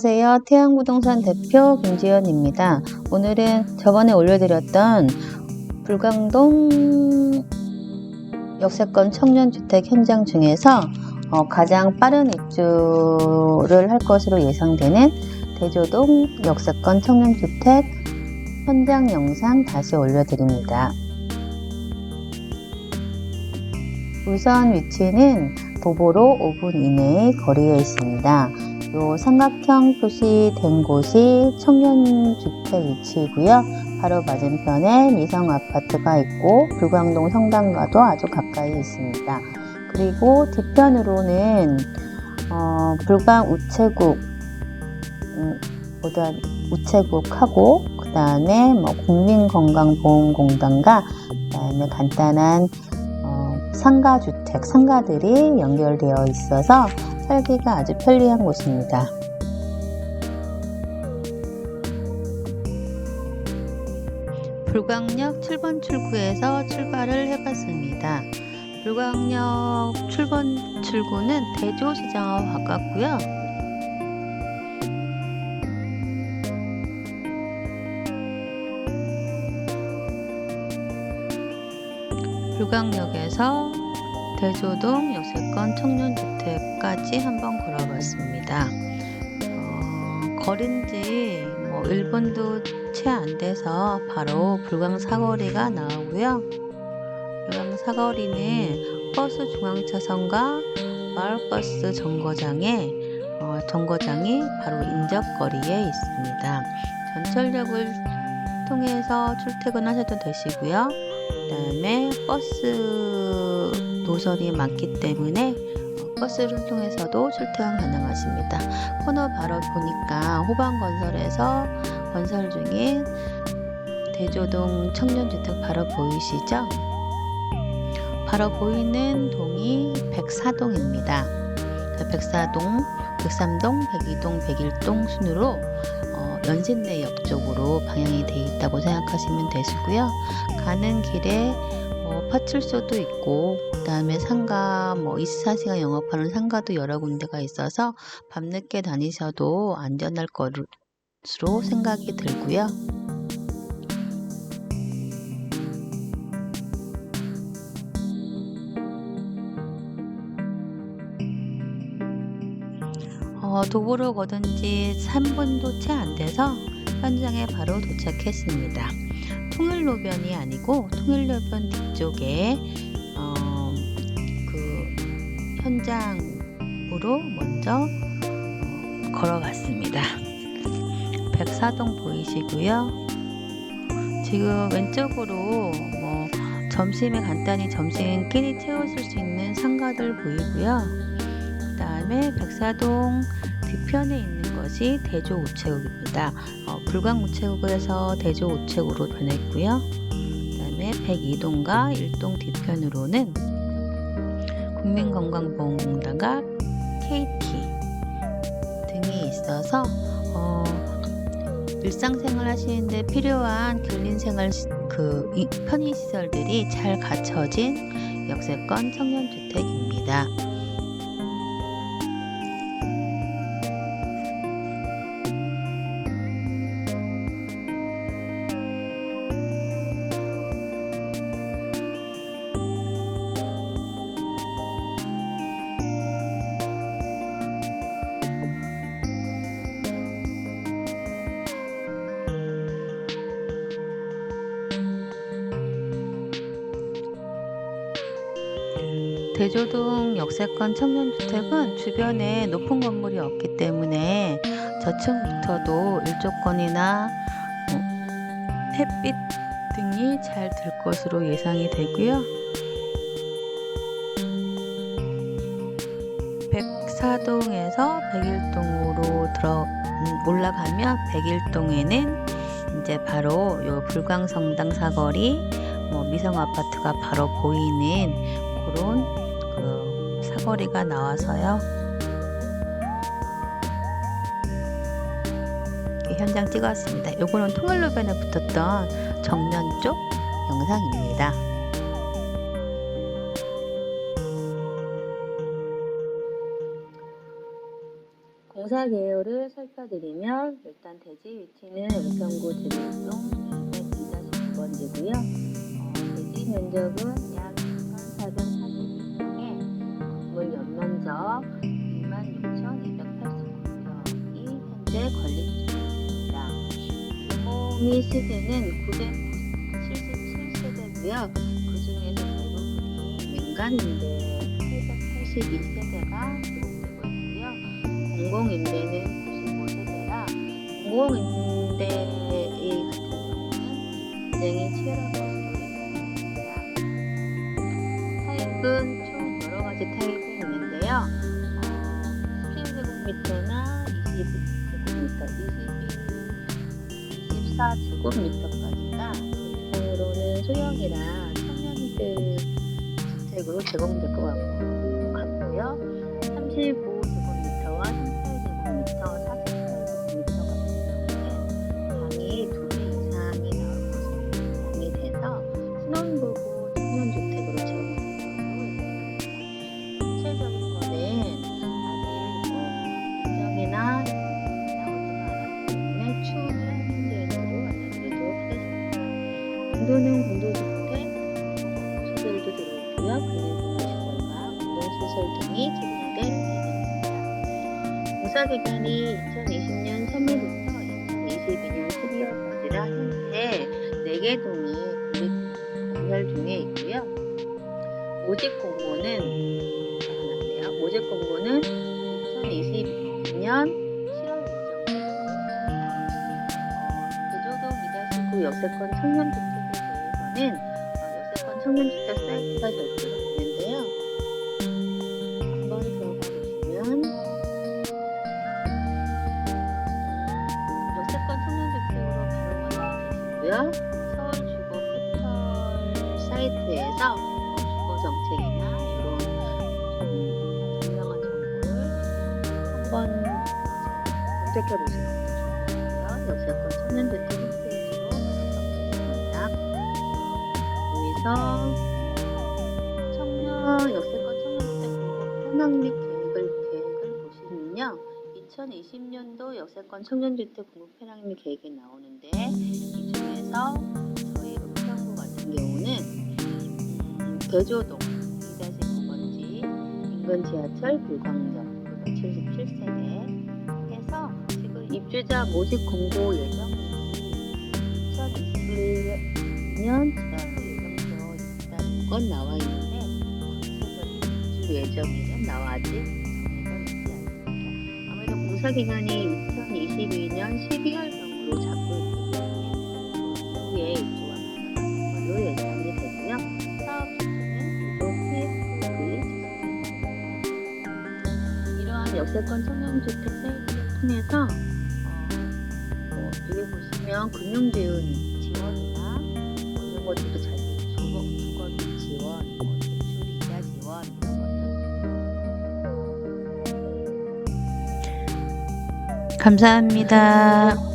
안녕하세요. 태양부동산 대표 김지연입니다. 오늘은 저번에 올려드렸던 불광동 역세권 청년주택 현장 중에서 어, 가장 빠른 입주를 할 것으로 예상되는 대조동 역세권 청년주택 현장 영상 다시 올려드립니다. 우선 위치는 도보로 5분 이내의 거리에 있습니다. 요 삼각형 표시된 곳이 청년주택 위치이고요. 바로 맞은편에 미성 아파트가 있고 불광동 성당과도 아주 가까이 있습니다. 그리고 뒤편으로는 어, 불광 우체국 음, 보다 우체국하고 그 다음에 뭐 국민건강보험공단과 그 다음에 간단한 어, 상가주택, 상가들이 연결되어 있어서 살기가 아주 편리한 곳입니다. 불광역 7번 출구에서 출발을 해봤습니다. 불광역 7번 출구는 대조시장하고 가깝고요. 불광역에서 대조동 역세권 청년주 택까지 한번 걸어봤습니다. 어, 걸은 지 뭐 1분도 채 안 돼서 바로 불광 사거리가 나오고요. 불광 사거리는 버스 중앙차선과 마을버스 정거장에 어, 정거장이 바로 인접거리에 있습니다. 전철역을 통해서 출퇴근하셔도 되시고요. 그 다음에 버스 노선이 많기 때문에 버스를 통해서도 출퇴근 가능하십니다. 코너 바로 보니까 호반건설에서 건설 중인 대조동 청년주택 바로 보이시죠? 바로 보이는 동이 백사동입니다. 백사동, 백삼동, 백이동, 백일동 순으로 어, 연신내역 쪽으로 방향이 되어 있다고 생각하시면 되시고요. 가는 길에 뭐 파출소도 있고 그 다음에 상가 뭐 24시간 영업하는 상가도 여러 군데가 있어서 밤늦게 다니셔도 안전할 것으로 생각이 들고요. 어, 도보로 걷은 지 3분도 채 안 돼서 현장에 바로 도착했습니다. 통일로변이 아니고 통일로변 뒤쪽에 어, 그 현장으로 먼저 어, 걸어갔습니다. 백사동 보이시고요. 지금 왼쪽으로 뭐 점심에 간단히 점심 끼니 채우실 수 있는 상가들 보이고요. 그 다음에 백사동 뒤편에 있는 것이 대조 우체국입니다. 어, 불광 우체국에서 대조 우체국으로 변했고요. 그 다음에 102동과 1동 뒤편으로는 국민건강보험공단과 KT 등이 있어서 어, 일상생활 하시는데 필요한 근린생활 그 편의시설들이 잘 갖춰진 역세권 청년주택입니다. 대조동 역세권 청년주택은 주변에 높은 건물이 없기 때문에 저층부터도 일조권이나 뭐 햇빛 등이 잘 들 것으로 예상이 되고요. 백사동에서 백일동으로 들어 음, 올라가면 백일동에는 이제 바로 요 불광성당 사거리 뭐 미성 아파트가 바로 보이는 그런 그 사거리가 나와서요. 현장 찍었습니다. 요거는 통일로변에 붙었던 정면 쪽 영상입니다. 공사 개요를 살펴드리면 일단 대지 위치는 은평구 제일동 229번지고요. 어, 대지 면적은 중입니다. 규모 및 세대는 977세대고요. 그 중에서 대부분이 민간인데 882세대가 기록되고 있고요. 공공임대 20제곱미터, 21, 24제곱미터까지가 일상으로는 소형이라 청년들 주택으로 제공될 것 같고, 같고요. 35 공도는 공도주택, 시설도 들어있고요. 근린생활시설과 공동시설 등이 제공될 예정입니다. 공사 기간이 2020년 3월부터 2022년 12월까지라 현재 4개 동이 공립 중에 있고요. 모집 공고는 나왔네요. 모집 공고는 2022년 7월 예정입니다. 어, 대조동 2-9 역세권 청년 주택 에 대해서는 어, 역세권 청년주택 사이트가 별도로 있는데요. 한번 들어가 보시면 역세권 청년주택으로 바로 만나주시고요. 서울주거 포털 사이트에서 어, 주거 정책이나 한번 검색해 보시는 것도 같고요. 역세권 청년주택 여기서 청년 역세권 청년주택 공급 현황 및 계획을 보시면요. 2020년도 역세권 청년주택 공급 현황 및 계획이 나오는데 이 중에서 저희 은평구 같은 경우는 음, 대조동 2-9번지 인근 지하철 불광역 977세대 해서 지금 입주자 모집 공고 예정이 2021년 7월로 예정되어 있다는 건 나와 있는데 구체적인 입주 예정일은 나와 아직 정해져 있지 않습니다. 아무래도 공사 기간이 2022년 12월경으로 잡고 있기 때문에 그 이후에 입주가 가능한 걸로 예상이 되고요. 사업 PFV 주택입니다. 이러한 역세권 청년주택 사이트를 통해서 어, 뭐 여기 보시면 금융지원 지원이나 뭐 이런 것들도 잘 돼- 주거 주거비 지원, 뭐 대출 이자 지원 이런 것들 감사합니다.